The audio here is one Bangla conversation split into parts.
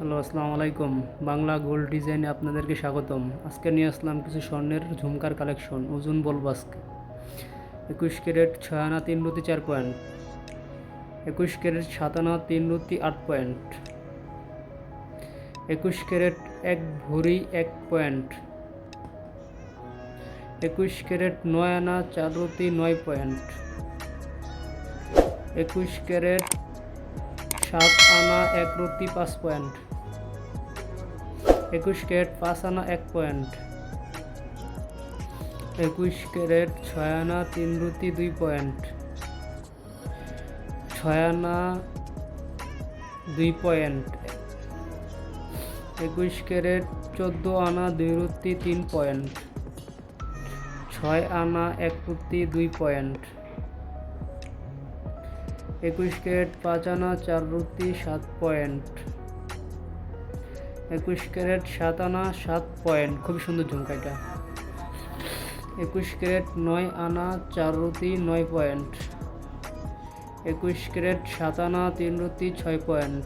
হ্যালো, আসসালামু আলাইকুম। বাংলা গোল্ড ডিজাইনে আপনাদেরকে স্বাগতম। আজকে নিয়ে আসলাম কিছু স্বর্ণের ঝুমকার কালেকশন, ওজন বলব একুশ ক্যারেট ছয় আনা তিন রুতি চার পয়েন্ট। একুশ ক্যারেট সাত আনা তিন রুতি আট পয়েন্ট। একুশ ক্যারেট এক ভরি এক পয়েন্ট। একুশ ক্যারেট নয় আনা চার রুতি নয় পয়েন্ট। একুশ ক্যারেট সাত আনা এক রুটি পাঁচ পয়েন্ট। একুশ ক্যারেট পাঁচ আনা এক পয়েন্ট। একুশ ক্যারেট ছয় আনা তিন রুটি দুই পয়েন্ট। ছয় আনা দুই পয়েন্ট। একুশ ক্যারেট চোদ্দ আনা দুই রুটি তিন পয়েন্ট। ছয় আনা এক রুটি দুই পয়েন্ট। একুশ ক্যারেট পাঁচ আনা চার রুটি সাত পয়েন্ট। একুশ ক্যারেট সাত আনা, সাত পয়েন্ট। খুবই সুন্দর ঝুমকা এটা। একুশ ক্যারেট নয় আনা, চার রুটি, নয় পয়েন্ট। একুশ ক্যারেট সাত আনা, তিন রুটি, ছয় পয়েন্ট।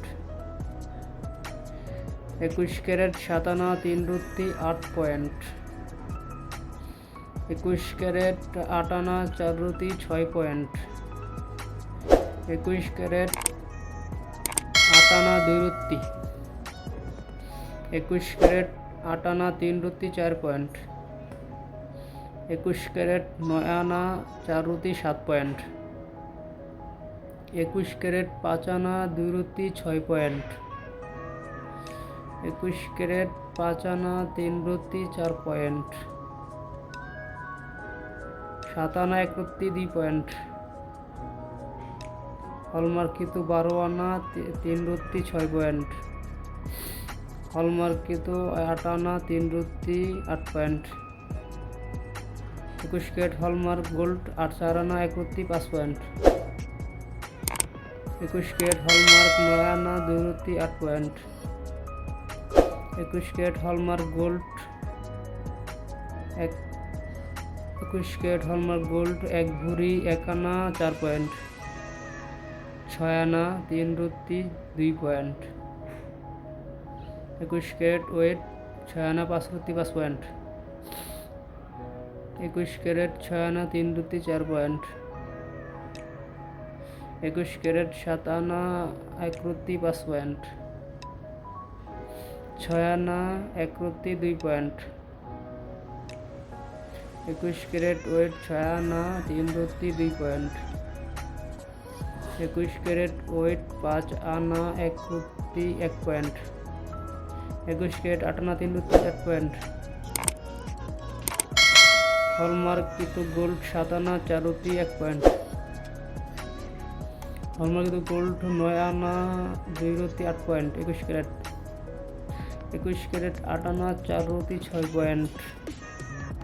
একুশ ক্যারেট সাত আনা, তিন রুটি, আট পয়েন্ট। একুশ ক্যারেট আট আনা, চার রুটি, ছয় পয়েন্ট। একুশ ক্যারেট আট আনা, দুই রুত্তি একুশ ক্যারেট আট আনা তিন রুত্তি চার পয়েন্ট। একুশ ক্যারেট নয় আনা চার রুতি সাত পয়েন্ট। একুশ ক্যারেট পাঁচ আনা দুই রুতি ছয় পয়েন্ট। একুশ ক্যারেট পাঁচ আনা তিন রুতি চার পয়েন্ট। সাত আনা এক রুতি দুই পয়েন্ট। হলমার্কিত বারো আনা তিন রুত্তি ছয় পয়েন্ট। হলমার্কিত আট আনা তিন রুত্তি আট পয়েন্ট। একুশ ক্যারেট হলমার্ক গোল্ড, আট চার আনা এক রুত্তি পাঁচ পয়েন্ট। একুশ ক্যারেট হলমার্ক নয় আনা দুই রুত্তি আট পয়েন্ট। একুশ ক্যারেট হলমার্ক গোল্ড, এক একুশ ক্যারেট হলমার্ক গোল্ড, এক ভরি, এক আনা, চার পয়েন্ট। ছয় আনা, তিন রুটি, দুই পয়েন্ট। একুশ ক্যারেট ওয়েট ছয় আনা পাঁচ রুটি পাঁচ পয়েন্ট। একুশ ক্যারেট ছয় আনা তিন রুটি চার পয়েন্ট। একুশ ক্যারেট সাত আনা এক রুটি পাঁচ পয়েন্ট। ছয় আনা এক রুটি দুই পয়েন্ট। একুশ ক্যারেট ওয়েট ছয় আনা তিন রুটি দুই পয়েন্ট। একুশ ক্যারেট ওয়েট পাঁচ আনা এক রুটি এক পয়েন্ট। একুশ ক্যারেট আট আনা তিন এক পয়েন্ট। হলমার্ক কিন্তু গোল্ড সাত আনা চার রুটি এক পয়েন্ট। হলমার্ক কিন্তু গোল্ড নয় আনা দুই আট পয়েন্ট, একুশ ক্যারেট। একুশ ক্যারেট আট আনা চার ছয় পয়েন্ট।